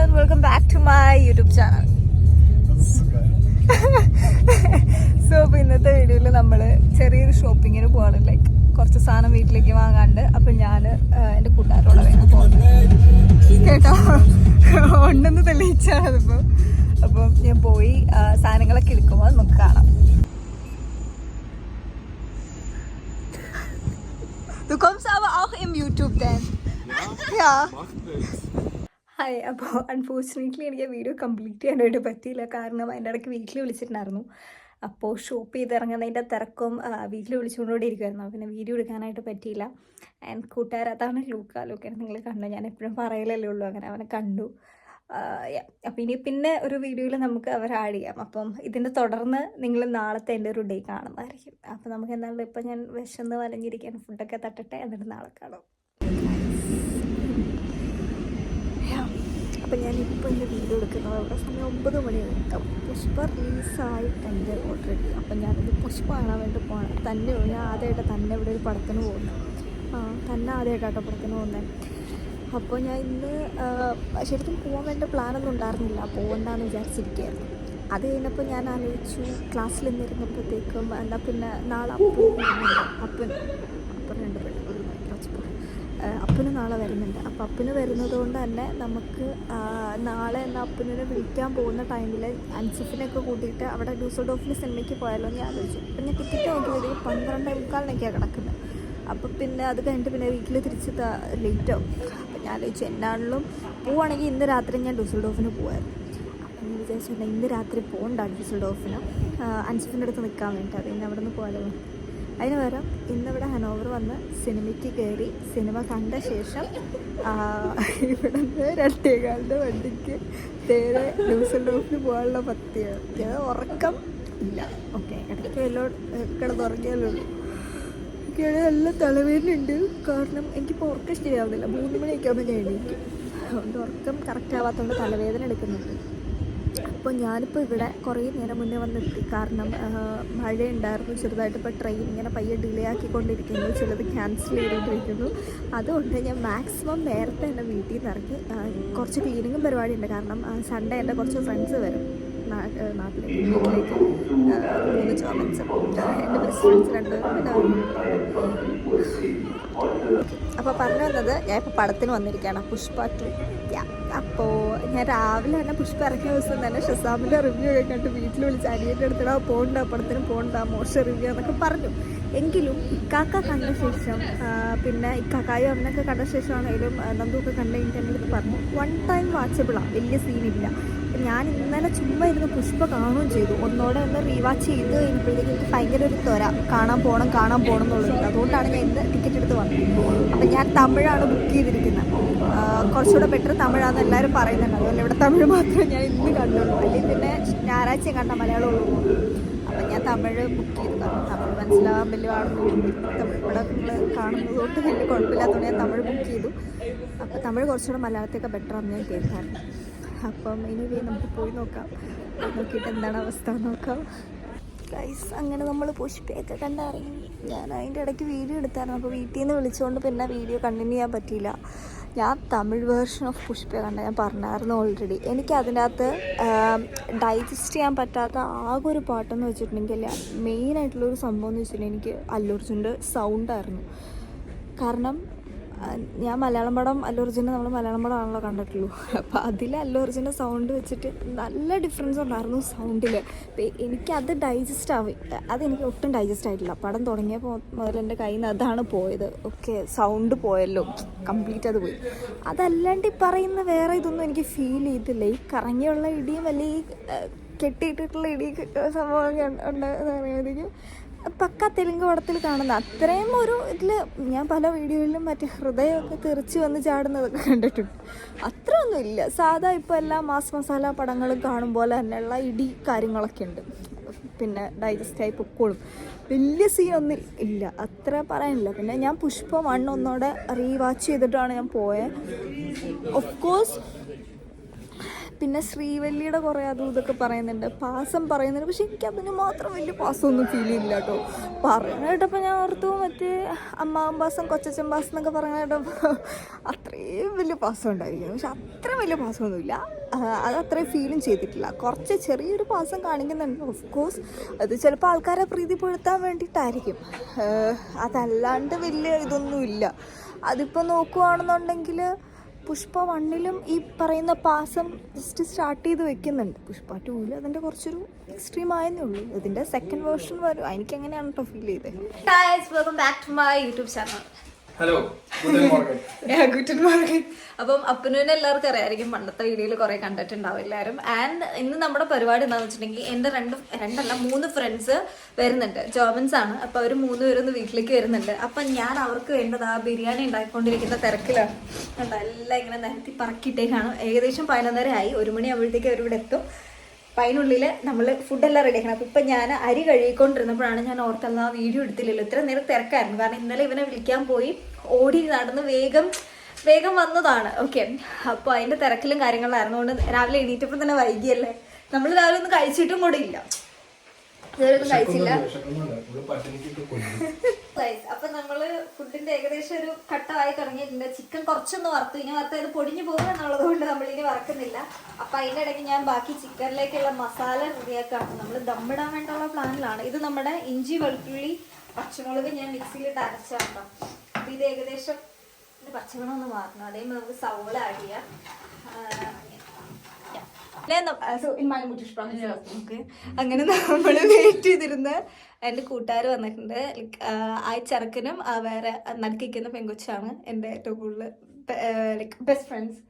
and welcome back to my YouTube channel. So അപ്പോൾ ഇന്നത്തെ വീഡിയോയിൽ നമ്മൾ ചെറിയൊരു ഷോപ്പിങ്ങിന് പോവാണ്. ലൈക്ക് കുറച്ച് സാധനം വീട്ടിലേക്ക് വാങ്ങാണ്ട്. അപ്പം ഞാൻ എന്റെ കൂട്ടുകാരോട് വേണം പോകുന്നത്. കേട്ടോ? ഉണ്ടെന്ന് തെളിയിച്ചാണ് അതിപ്പോൾ അപ്പം ഞാൻ പോയി സാധനങ്ങളൊക്കെ എടുക്കുമ്പോൾ നമുക്ക് കാണാം. Du kommst aber auch im YouTube denn? Ja. Hi അപ്പോൾ അൺഫോർച്ചുനേറ്റ്ലി എനിക്ക് വീഡിയോ കംപ്ലീറ്റ് ചെയ്യാനായിട്ട് പറ്റിയില്ല. കാരണം അതിന്റെ ഇടയ്ക്ക് വീട്ടിൽ വിളിച്ചിട്ടുണ്ടായിരുന്നു. അപ്പോൾ ഷോപ്പ് ചെയ്ത് ഇറങ്ങുന്നതിന്റെ തിരക്കും വീട്ടിൽ വിളിച്ചുകൊണ്ടുകൂടി ഇരിക്കുമായിരുന്നു പിന്നെ വീഡിയോ എടുക്കാനായിട്ട് പറ്റിയില്ല. ആൻഡ് കൂട്ടുകാർ അതാണ് ലൂക്ക. ലൂക്കാണ് നിങ്ങൾ കണ്ടു? ഞാൻ എപ്പോഴും പറയലല്ലേ ഉള്ളൂ. അങ്ങനെ അവനെ കണ്ടു. അപ്പോൾ ഇനി പിന്നെ ഒരു വീഡിയോയിൽ നമുക്ക് അവർ ആഡ് ചെയ്യാം. അപ്പം ഇതിന്റെ തുടർന്ന് നിങ്ങൾ നാളത്തെ എന്റെ ഒരു ഡേ കാണുന്നതായിരിക്കും. അപ്പോൾ നമുക്ക് എന്തായാലും ഇപ്പം ഞാൻ വിശന്ന് വലഞ്ഞിരിക്കാൻ ഫുഡൊക്കെ തട്ടട്ടെ എന്നിട്ട് നാളെ കാണാം. അപ്പം ഞാൻ ഇപ്പോൾ എന്റെ വീഡിയോ എടുക്കുന്നത് അവിടെ സമയം ഒമ്പത് മണിയായിരിക്കും പുഷ്പ റിലീസായിട്ടുണ്ട് ഓൾറെഡി അപ്പം ഞാനത് പുഷ്പ കാണാൻ വേണ്ടി പോകണം തന്നെ ഞാൻ ആദ്യമായിട്ട് തന്നെ ഇവിടെ ഒരു പടത്തിന് പോകുന്നത് തന്നെ ആദ്യമായിട്ടാട്ടോ പടത്തിന് പോകുന്നത് അപ്പോൾ ഞാൻ ഇന്ന് ശരിക്കും പോകാൻ വേണ്ട പ്ലാനൊന്നും ഉണ്ടായിരുന്നില്ല. പോകണ്ടെന്ന് വിചാരിച്ചിരിക്കുകയായിരുന്നു. അത് കഴിഞ്ഞപ്പോൾ ഞാൻ ആലോചിച്ചു ക്ലാസ്സിൽ നിന്നിരുന്നപ്പോഴത്തേക്കും എന്നാൽ പിന്നെ നാളെ അപ്പൻ വരുന്നുണ്ട്. അപ്പൻ അപ്പൻ രണ്ട് പേര് ഒരു കുറച്ച് അപ്പന് നാളെ വരുന്നുണ്ട്. അപ്പോൾ അപ്പന് വരുന്നത് കൊണ്ട് തന്നെ നമുക്ക് നാളെ എന്നാൽ അപ്പനെ വിളിക്കാൻ പോകുന്ന ടൈമിൽ അൻസിഫിനെയൊക്കെ കൂട്ടിയിട്ട് അവിടെ ഡൂസൽഡോഫിൽ സിനിമയ്ക്ക് പോയാലോ എന്ന് ആലോചിച്ചു അപ്പം ഞാൻ ടിക്കറ്റ് നോക്കിയത് പന്ത്രണ്ടേ മുക്കാലിനൊക്കെയാണ് കിടക്കുന്നത് അപ്പം പിന്നെ അത് കഴിഞ്ഞിട്ട് പിന്നെ വീട്ടിൽ തിരിച്ച് ലേറ്റ് അപ്പം ഞാൻ ആലോചിച്ചു എന്നാണെങ്കിലും പോവുകയാണെങ്കിൽ ഇന്ന് രാത്രി ഞാൻ ഡൂസൽഡോഫിന് പോകായിരുന്നു അപ്പം ഇന്ന് രാത്രി പോകണ്ട ഡൂസൽഡോഫിന്? അൻസിഫിന്റെ അടുത്ത് നിൽക്കാൻ വേണ്ടി അത് ഇന്ന് അവിടെ നിന്ന് പോയാലോ അതിന് പകരം ഇന്നിവിടെ ഹനോവർ വന്ന് സിനിമയ്ക്ക് കയറി സിനിമ കണ്ട ശേഷം ആ, ഇവിടെ നിന്ന് രണ്ടേകാലിന്റെ വണ്ടിക്ക് നേരെ ഡൂസൽഡോഫിന് പോകാനുള്ള പത്തിയാണ്. ഉറക്കം ഇല്ല. ഓക്കെ ഇടയ്ക്ക് വല്ലോ കിടന്നുറങ്ങിയാലുള്ളൂ എനിക്കാണെങ്കിൽ നല്ല തലവേദനയുണ്ട്. കാരണം എനിക്കിപ്പോൾ ഉറക്കം ശരിയാവുന്നില്ല. മൂന്ന് മണിയൊക്കെ ആകുമ്പോൾ ഞാൻ എണീക്കും. അതുകൊണ്ട് ഉറക്കം കറക്റ്റ് ആവാത്തതുകൊണ്ട് തലവേദന എടുക്കുന്നുണ്ട്. അപ്പോൾ ഞാനിപ്പോൾ ഇവിടെ കുറേ നേരം മുന്നേ വന്നെത്തി. കാരണം മഴയുണ്ടായിരുന്നു. ചെറുതായിട്ട് ഇപ്പോൾ ട്രെയിൻ ഇങ്ങനെ പയ്യെ ഡിലേ ആക്കിക്കൊണ്ടിരിക്കുന്നു. ചിലത് ക്യാൻസൽ ചെയ്തുകൊണ്ടിരിക്കുന്നു. അതുകൊണ്ട് ഞാൻ മാക്സിമം നേരത്തെ തന്നെ വീട്ടിൽ നിന്ന് ഇറങ്ങി കുറച്ച് ക്ലീനിങ്ങും പരിപാടിയുണ്ട്. കാരണം സൺഡേ എന്റെ കുറച്ച് ഫ്രണ്ട്സ് വരും. നാട്ടിലേക്ക്. മൂന്ന് ചോമൻസ് എന്റെ ബെസ്റ്റ് ഫ്രണ്ട്സ് രണ്ട് അപ്പോൾ പറഞ്ഞു വന്നത് ഞാൻ ഇപ്പോൾ പടത്തിന് വന്നിരിക്കുകയാണ്. പുഷ്പ ടു അപ്പോൾ ഞാൻ രാവിലെ തന്നെ പുഷ്പ ഇറക്കിയ ദിവസം തന്നെ ഷസാമിന്റെ റിവ്യൂ ഒക്കെ കണ്ട് വീട്ടിൽ വിളിച്ച് അനിയന്റെ അടുത്തിടാ പോകണ്ട പടത്തിന് പോകണ്ട മോശ റിവ്യൂ എന്നൊക്കെ പറഞ്ഞു. എങ്കിലും ഇക്കാക്ക കണ്ട ശേഷം പിന്നെ ഇക്കാക്കായും അവനൊക്കെ കണ്ട ശേഷമാണെങ്കിലും നന്ദുവൊക്കെ കണ്ട അടുത്ത് പറഞ്ഞു വൺ ടൈം വാച്ചബിളാണ് വലിയ സീനില്ല ഞാൻ ഇന്നലെ ചുമ്മാ ഇരുന്ന് പുഷ്പ കാണുകയും ചെയ്തു. ഒന്നോടെ ഒന്ന് റീവാച്ച് ചെയ്ത് കഴിഞ്ഞപ്പോഴത്തേക്ക് എനിക്ക് ഭയങ്കര ഒരു ത്വര കാണാൻ പോകണം കാണാൻ പോകണം എന്നുള്ളത്. അതുകൊണ്ടാണ് ഞാൻ ഇന്ന് ടിക്കറ്റ് എടുത്ത് വന്നത്. അപ്പം ഞാൻ തമിഴാണ് ബുക്ക് ചെയ്തിരിക്കുന്നത്. കുറച്ചുകൂടെ ബെറ്റർ എല്ലാവരും പറയുന്നുണ്ട്. അതുപോലെ ഇവിടെ തമിഴ് മാത്രമേ ഞാൻ ഇന്ന് കണ്ടുള്ളൂ. അല്ലെങ്കിൽ പിന്നെ ഞായറാഴ്ച കണ്ട മലയാളമുള്ളൂ അപ്പം ഞാൻ തമിഴ് ബുക്ക് ചെയ്തു. തമിഴ് മനസ്സിലാവാൻ വലിയ തമിഴ് ഇവിടെ നിങ്ങൾ കാണുന്നത് കൊണ്ട് വലിയ കുഴപ്പമില്ലാത്തതുകൊണ്ട് ഞാൻ തമിഴ് ബുക്ക് ചെയ്തു. അപ്പോൾ തമിഴ് കുറച്ചുകൂടെ മലയാളത്തേക്ക് ബെറ്റർ ആണെന്ന് ഞാൻ കേൾക്കാറുണ്ട്. അപ്പം ഇനി നമുക്ക് പോയി നോക്കാം. നോക്കിയിട്ട് എന്താണ് അവസ്ഥ നോക്കാം. ഗൈസ് അങ്ങനെ നമ്മൾ പുഷ്പയൊക്കെ കണ്ടിറങ്ങി ഞാൻ അതിന്റെ ഇടയ്ക്ക് വീഡിയോ എടുത്തായിരുന്നു. അപ്പോൾ വീട്ടിൽ നിന്ന് വിളിച്ചുകൊണ്ട് പിന്നെ വീഡിയോ കണ്ടിന്യൂ ചെയ്യാൻ പറ്റിയില്ല. ഞാൻ തമിഴ് വേർഷൻ ഓഫ് പുഷ്പ കണ്ട ഞാൻ പറഞ്ഞായിരുന്നു ഓൾറെഡി എനിക്ക് അതിന്റെ അകത്ത് ഡൈജസ്റ്റ് ചെയ്യാൻ പറ്റാത്ത ആകെ ഒരു പാട്ടെന്ന് വെച്ചിട്ടുണ്ടെങ്കിൽ മെയിനായിട്ടുള്ളൊരു സംഭവം എന്ന് വെച്ചിട്ടുണ്ടെങ്കിൽ എനിക്ക് അല്ലൂർജുന്റെ സൗണ്ടായിരുന്നു കാരണം ഞാൻ മലയാളം പടം അല്ലു അർജുന്റെ നമ്മൾ മലയാളം പടമാണല്ലോ കണ്ടിട്ടുള്ളൂ. അപ്പോൾ അതിൽ അല്ലു അർജുന്റെ സൗണ്ട് വെച്ചിട്ട് നല്ല ഡിഫറൻസ് ഉണ്ടായിരുന്നു സൗണ്ടിൽ എനിക്കത് ഡൈജസ്റ്റ് ആവി അതെനിക്ക് ഒട്ടും ഡൈജസ്റ്റ് ആയിട്ടില്ല. പടം തുടങ്ങിയപ്പോൾ മുതൽ എന്റെ കയ്യിൽ നിന്ന് അതാണ് പോയത്. ഓക്കെ സൗണ്ട് പോയല്ലോ കംപ്ലീറ്റ് അത് പോയി. അതല്ലാണ്ട് ഈ പറയുന്ന വേറെ ഇതൊന്നും എനിക്ക് ഫീൽ ചെയ്തില്ല. ഈ കറങ്ങിയുള്ള ഇടിയും അല്ലെങ്കിൽ കെട്ടിയിട്ടിട്ടുള്ള ഇടി സംഭവമൊക്കെ ഉണ്ട് എന്ന് പറയുമ്പോഴത്തേക്കും പക്ക തെലുങ്ക് പടത്തിൽ കാണുന്ന. അത്രയും ഒരു ഇതിൽ ഞാൻ പല വീഡിയോയിലും മറ്റേ ഹൃദയമൊക്കെ തെറിച്ച് വന്ന് ചാടുന്നതൊക്കെ കണ്ടിട്ടുണ്ട്. അത്രയൊന്നും ഇല്ല സാധാ ഇപ്പോൾ എല്ലാ മാസ് മസാല പടങ്ങളും കാണും പോലെ തന്നെയുള്ള ഇടി കാര്യങ്ങളൊക്കെ ഉണ്ട്. പിന്നെ ഡൈജസ്റ്റ് ആയി പൊക്കോളും. വലിയ സീൻ ഒന്നും ഇല്ല. അത്ര പറയാനില്ല. പിന്നെ ഞാൻ പുഷ്പ വൺ റീവാച്ച് ചെയ്തിട്ടാണ് ഞാൻ പോയത് ഓഫ് കോഴ്സ് പിന്നെ ശ്രീവല്ലിയുടെ കുറേ അതും ഇതൊക്കെ പറയുന്നുണ്ട്. പാസം പറയുന്നുണ്ട്. പക്ഷെ എനിക്ക് അതിന് മാത്രം വലിയ പാസം ഒന്നും ഫീൽ ചെയ്യില്ല കേട്ടോ. പറയുന്ന കേട്ടപ്പോൾ ഞാൻ ഓർത്തു മറ്റേ അമ്മാവൻ പാസം കൊച്ചച്ചൻ പാസം എന്നൊക്കെ പറയുന്ന കേട്ടപ്പോൾ അത്രയും വലിയ പാസം ഉണ്ടായിരിക്കും പക്ഷെ അത്ര വലിയ പാസം ഒന്നുമില്ല അത് അത്രയും ഫീലും ചെയ്തിട്ടില്ല. കുറച്ച് ചെറിയൊരു പാസം കാണിക്കുന്നുണ്ട്. ഓഫ് കോഴ്സ് അത് ചിലപ്പോൾ ആൾക്കാരെ പ്രീതിപ്പെടുത്താൻ വേണ്ടിയിട്ടായിരിക്കും. അതല്ലാണ്ട് വലിയ ഇതൊന്നുമില്ല. അതിപ്പോൾ നോക്കുവാണെന്നുണ്ടെങ്കിൽ പുഷ്പ വണ്ണിലും ഈ പറയുന്ന പാസം ജസ്റ്റ് സ്റ്റാർട്ട് ചെയ്ത് വെക്കുന്നുണ്ട്. പുഷ്പ ടൂവിൽ അതിന്റെ കുറച്ചൊരു എക്സ്ട്രീം ആയെന്നേ ഉള്ളൂ. ഇതിന്റെ സെക്കൻഡ് വേർഷൻ വരും. എനിക്ക് അങ്ങനെയാണ് കേട്ടോ ഫീൽ ചെയ്തത് welcome back to my YouTube channel hello morning good morning അപ്പം അപ്പനുവിനെ എല്ലാവർക്കും അറിയാമായിരിക്കും പണ്ടത്തെ വീഡിയോയിൽ കുറെ കണ്ടിട്ടുണ്ടാവും എല്ലാവരും. ആൻഡ് ഇന്ന് നമ്മുടെ പരിപാടി എന്താണെന്ന് വെച്ചിട്ടുണ്ടെങ്കിൽ എന്റെ രണ്ട് രണ്ടല്ല മൂന്ന് ഫ്രണ്ട്സ് വരുന്നുണ്ട്. ജോമൻസ് ആണ്. അപ്പോൾ അവർ മൂന്ന് പേരും വീട്ടിലേക്ക് വരുന്നുണ്ട്. അപ്പം ഞാൻ അവർക്ക് വേണ്ടത് ആ ബിരിയാണി ഉണ്ടാക്കിക്കൊണ്ടിരിക്കുന്ന തിരക്കിലാണ്. കണ്ടോ എല്ലാം ഇങ്ങനെ നിരത്തി പറക്കിയിട്ടേക്കാണ്. ഏകദേശം പതിനൊന്നര ആയി. ഒരു മണി ആകുമ്പോഴത്തേക്ക് അവർ ഇവിടെ എത്തും. അപ്പം അതിനുള്ളിൽ നമ്മൾ ഫുഡെല്ലാം റെഡി ആക്കണം. അപ്പം ഇപ്പം ഞാൻ അരി കഴുകിക്കൊണ്ടിരുന്നപ്പോഴാണ് ഞാൻ ഓർത്തെന്നാ വീഡിയോ എടുത്തില്ലല്ലോ. ഇത്ര നേരം തിരക്കായിരുന്നു. കാരണം ഇന്നലെ ഇവനെ വിളിക്കാൻ പോയി. ഓടി നടന്ന് വേഗം വേഗം വന്നതാണ്. ഓക്കെ അപ്പോൾ അതിന്റെ തിരക്കിലും കാര്യങ്ങളായിരുന്നു. കൊണ്ട് രാവിലെ എണീറ്റപ്പോൾ തന്നെ വൈകിയല്ലേ. നമ്മൾ രാവിലെ ഒന്നും കഴിച്ചിട്ടും കൂടെ ഇല്ല ഇതുവരെ ഒന്നും കഴിച്ചില്ല. Guys, അപ്പൊ നമ്മൾ ഫുഡിന്റെ ഏകദേശം ഒരു ഘട്ടമായി തുടങ്ങിയിട്ടുണ്ട്. ചിക്കൻ കുറച്ചൊന്ന് വറുത്തു. ഇനി വറുത്തത് പൊടിഞ്ഞു പോകും എന്നുള്ളത് കൊണ്ട് നമ്മൾ ഇനി വറക്കുന്നില്ല. അപ്പൊ അതിന്റെ ഇടയ്ക്ക് ഞാൻ ബാക്കി ചിക്കനിലേക്കുള്ള മസാല റെഡിയാക്കാണ് നമ്മൾ ദമ്മിടാൻ വേണ്ടിയുള്ള പ്ലാനിലാണ് ഇത് നമ്മുടെ ഇഞ്ചി വെളുത്തുള്ളി പച്ചമുളക് ഞാൻ മിക്സിയിലിട്ട് അരച്ചാട്ടോ അപ്പൊ ഇത് ഏകദേശം പച്ചമുളക് ഒന്ന് മാറണം അതേപോലെ നമുക്ക് സവോള ആഡ് ചെയ്യാം. അങ്ങനെ നമ്മൾ വെയിറ്റ് ചെയ്തിരുന്ന എന്റെ കൂട്ടുകാർ വന്നിട്ടുണ്ട്. ലൈക് ആ ചെറുക്കനും വേറെ നടക്കുന്ന പെങ്കൊച്ചാണ് എന്റെ ഏറ്റവും കൂടുതൽ ലൈക് ബെസ്റ്റ് ഫ്രണ്ട്സ്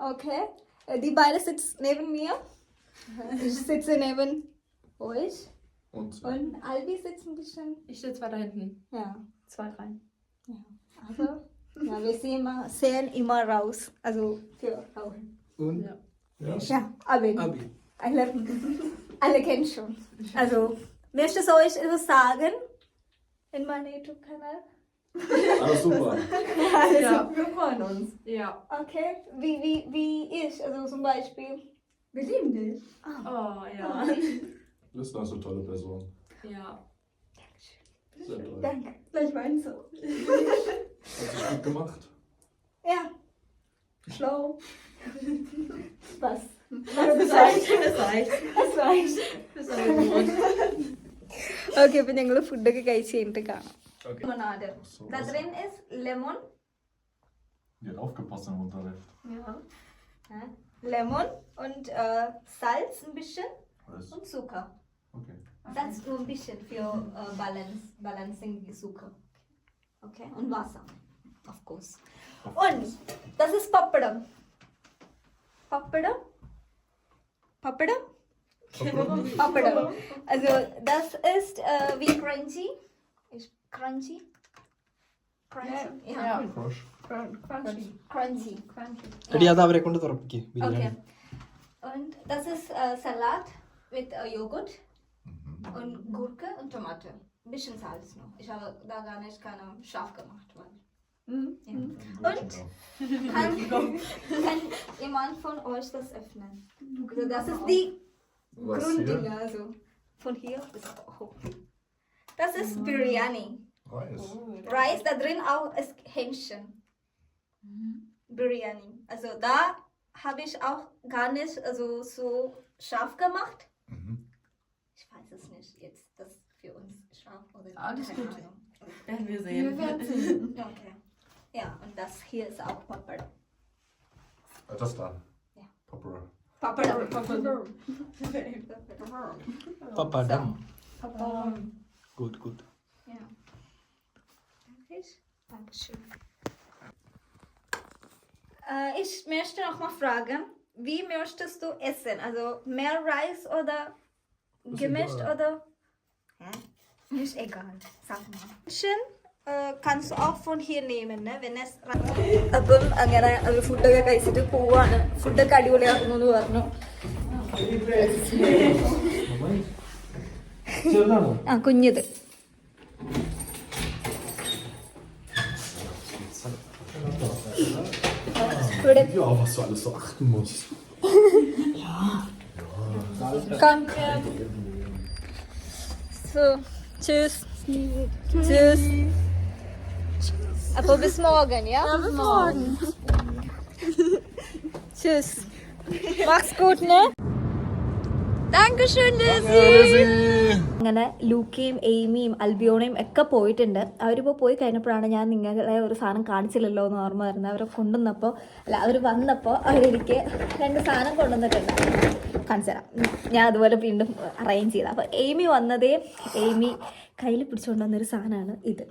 ഓക്കെ ദി ബാലസ് സിറ്റ്സ് നെവൻ മിയ സിറ്റ്സ് നെവൻ ഓയ്സ് Und Und Albi sitzt ein bisschen. Ich sitze weiter hinten. Ja. Zwei, drei. Also, ja, wir sehen, immer, sehen immer raus. Also für Frauen. Und? Ja. Ja. Ja, Abin. Abi. Alle, alle kennen schon. Also, möchtest du euch etwas sagen in meinem YouTube-Kanal? Alles super. Ja, wir freuen uns. Ja. Okay, wie, wie, wie ich, also zum Beispiel. Wir lieben dich. Oh, ja. Listen ist eine tolle Person. Ja. Sehr toll. Danke. Gleich meinst du. Hat sich gut gemacht. Ja. Schlau. Was? Das reicht. Das reicht. Das reicht. Das reicht. Okay അപ്പൊ ഞങ്ങൾ ഫുഡൊക്കെ കഴിച്ച് കഴിഞ്ഞിട്ട് കാണാം Okay. Limonade. So, Da was- drin ist Lemon. Die hat aufgepasst im Unterricht. Ja. Lemon und äh, Salz ein bisschen Weiß. und Zucker. Okay. That's condition for your uh, balance, balancing the Sukha. Okay, und vasa, of course. Und this is papadam. Papadam? Papadam? papadam. Pappadam. Also this is uh, we crunchy. Is crunchy? Crunchy. Yeah. Yeah. Crunchy. Crunchy. Crunchy. Crunchy. Crunchy. Ja. Okay. Und das ist äh, Salat mit äh, Joghurt. Und Gurke und Tomate. Ein bisschen Salz noch. Ich habe da gar nicht keine scharf gemacht. Weil, ja. Und kann, kann jemand von euch das öffnen? Also das ist die Was Grunddinge. Also von hier bis hoch. Das ist Biryani. Reis. Reis, da drin auch ist Hähnchen. Biryani. Also da habe ich auch gar nicht also so scharf gemacht. Mhm. Ich weiß es nicht, jetzt das für uns scharf oder Alles keine gut. Ahnung. Werden wir sehen. Wir werden sehen. Okay. Ja, und das hier ist auch Popper. Ah, das dann. Ja. Popper. Popper. Popper. Popper. Popper. Gut, gut. Ja. Danke. Dankeschön. Äh, ich möchte noch mal fragen, wie möchtest du essen? Also mehr Reis oder gemischt oder? Hä? Nicht egal, sag mal. Schön. Äh, kannst du auch von hier nehmen, ne? wenn es അപ്പം അങ്ങനെ ഒരു ഫുഡൊക്കെ കഴിച്ചിട്ട് പോവാണ് ഫുഡൊക്കെ അടിപൊളിയാക്കുന്നു എന്ന് പറഞ്ഞു ആ കുഞ്ഞത് ഇവിടെ Ja, was du alles so achten musst. Komm. So, tschüss. Tschüss. Aber bis morgen, ja? bis morgen. tschüss. Mach's gut, ne? Dankeschön, Lizzie. അങ്ങനെ ലൂക്കയും എയ്മിയും അൽബിയോണയും ഒക്കെ പോയിട്ടുണ്ട് അവരിപ്പോൾ പോയി കഴിഞ്ഞപ്പോഴാണ് ഞാൻ നിങ്ങളെ ഒരു സാധനം കാണിച്ചില്ലല്ലോ എന്ന് ഓർമ്മ വരുന്നത് അവരെ കൊണ്ടുവന്നപ്പോൾ അല്ല അവർ വന്നപ്പോൾ അവരെനിക്ക് രണ്ട് സാധനം കൊണ്ടുവന്നിട്ടുണ്ട് കാണിച്ചു ഞാൻ അതുപോലെ വീണ്ടും അറേഞ്ച് ചെയ്ത. അപ്പോൾ എയ്മി വന്നതേ എയ്മി കയ്യിൽ പിടിച്ചുകൊണ്ട് വന്നൊരു സാധനമാണ് ഇത്.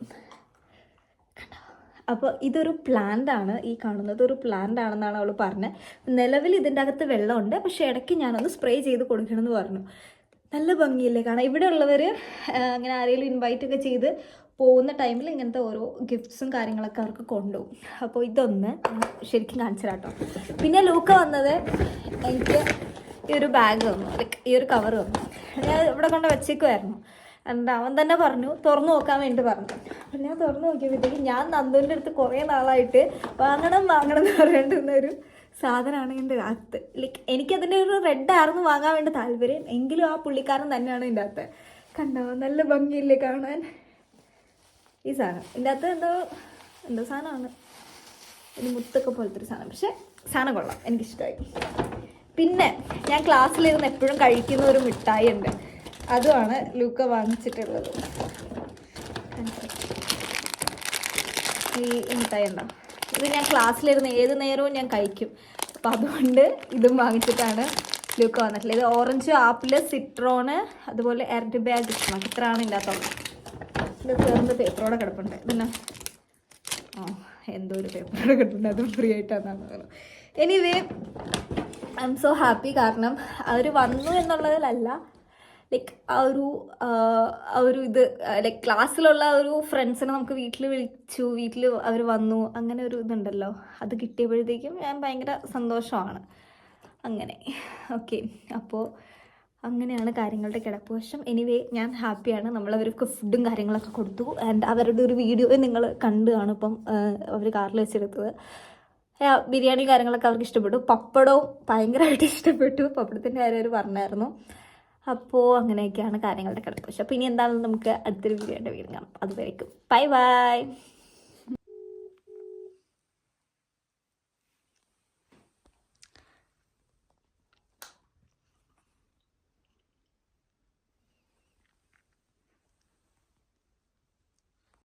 അപ്പോൾ ഇതൊരു പ്ലാന്റ് ആണ്. ഈ കാണുന്നത് ഒരു പ്ലാന്റ് ആണെന്നാണ് അവൾ പറഞ്ഞത്. നിലവിൽ ഇതിന്റെ അകത്ത് വെള്ളമുണ്ട്. പക്ഷേ ഇടയ്ക്ക് ഞാനൊന്ന് സ്പ്രേ ചെയ്ത് കൊടുക്കണമെന്ന് പറഞ്ഞു. നല്ല ഭംഗിയില്ലേ കാണാം ഇവിടെ ഉള്ളവർ അങ്ങനെ ആരെങ്കിലും ഇൻവൈറ്റ് ഒക്കെ ചെയ്ത് പോകുന്ന ടൈമിൽ ഇങ്ങനത്തെ ഓരോ ഗിഫ്റ്റ്സും കാര്യങ്ങളൊക്കെ അവർക്ക് കൊണ്ടുപോകും. അപ്പോൾ ഇതൊന്ന് ശരിക്കും കാണിച്ചു കേട്ടോ പിന്നെ ലൂക്ക വന്നത് എനിക്ക് ഈ ഒരു ബാഗ് തന്നു ലൈക്ക് ഈ ഒരു കവർ തന്നു ഞാൻ ഇവിടെ കൊണ്ട് വെച്ചേക്കുമായിരുന്നു എന്നിട്ട് അവൻ തന്നെ പറഞ്ഞു തുറന്നു നോക്കാൻ വേണ്ടി പറഞ്ഞു. അപ്പം ഞാൻ തുറന്നു നോക്കിയപ്പോഴത്തേക്ക് ഞാൻ നന്ദുവിന്റെ അടുത്ത് കുറേ നാളായിട്ട് വാങ്ങണം വാങ്ങണം എന്ന് പറയേണ്ടുന്ന ഒരു സാധനമാണ് എന്റെ അകത്ത്. ലൈക്ക് എനിക്കതിന്റെ ഒരു റെഡ് ആയിരുന്നു വാങ്ങാൻ വേണ്ടി താല്പര്യം. എങ്കിലും ആ പുള്ളിക്കാരൻ തന്നെയാണ് എന്റെ അകത്ത്. കണ്ടോ? നല്ല ഭംഗിയില്ലേ കാണാൻ? ഈ സാധനം. ഇതിന്റെ അകത്ത് എന്തോ എന്തോ സാധനമാണ്. ഒരു മുത്തൊക്കെ പോലത്തെ ഒരു സാധനം. പക്ഷേ സാധനം കൊള്ളാം. എനിക്കിഷ്ടമായി. പിന്നെ ഞാൻ ക്ലാസ്സിലിരുന്ന് എപ്പോഴും കഴിക്കുന്ന ഒരു മിഠായി ഉണ്ട്. അതുമാണ് ലൂക്ക വാങ്ങിച്ചിട്ടുള്ളത്. ഈ മിഠായി ഉണ്ടോ? ഇത് ഞാൻ ക്ലാസ്സിലിരുന്ന് ഏത് നേരവും ഞാൻ കഴിക്കും. അപ്പം അതുകൊണ്ട് ഇതും വാങ്ങിച്ചിട്ടാണ് ലൂക്ക വന്നിട്ടുള്ളത്. ഇത് ഓറഞ്ച് ആപ്പിൾ സിട്രോണ് അതുപോലെ എർഡ് ബാഗ് ഇത്രയാണ് ഇല്ലാത്തത് ഇത് ചേർന്ന് പേപ്പറോടെ കിടപ്പുണ്ട്. പിന്നെ ആ എന്തോ ഒരു പേപ്പറോടെ കിടപ്പുണ്ട്. അതും ഫ്രീ ആയിട്ടാണ് anyway I'm so happy കാരണം അവർ വന്നു എന്നുള്ളതിലല്ല ലൈക്ക് ആ ഒരു ആ, ഒരു ഇത് ലൈക്ക് ക്ലാസ്സിലുള്ള ഒരു ഫ്രണ്ട്സിനെ നമുക്ക് വീട്ടിൽ വിളിച്ചു വീട്ടിൽ അവർ വന്നു അങ്ങനെ ഒരു ഇതുണ്ടല്ലോ. അത് കിട്ടിയപ്പോഴത്തേക്കും ഞാൻ ഭയങ്കര സന്തോഷമാണ്. അങ്ങനെ. ഓക്കെ അപ്പോൾ അങ്ങനെയാണ് കാര്യങ്ങളുടെ കിടപ്പ് വശം. എനിവേ ഞാൻ ഹാപ്പിയാണ് നമ്മളവർക്ക് ഫുഡും കാര്യങ്ങളൊക്കെ കൊടുത്തു. ആൻഡ് അവരുടെ ഒരു വീഡിയോ നിങ്ങൾ കണ്ടു കാണും ഇപ്പം അവർ കാറിൽ വെച്ചെടുത്തത്. ബിരിയാണി കാര്യങ്ങളൊക്കെ അവർക്ക് ഇഷ്ടപ്പെട്ടു. പപ്പടവും ഭയങ്കരമായിട്ട് ഇഷ്ടപ്പെട്ടു. പപ്പടത്തിന്റെ കാര്യം അവർ പറഞ്ഞായിരുന്നു. അപ്പോൾ അങ്ങനെയൊക്കെയാണ് കാര്യങ്ങളുടെ കിടപ്പ് പക്ഷെ അപ്പോൾ ഇനി എന്താണെന്ന് നമുക്ക് അടുത്തൊരു വീഡിയോയുടെ വീട് കാണാം. അതുവരേക്കും. Bye bye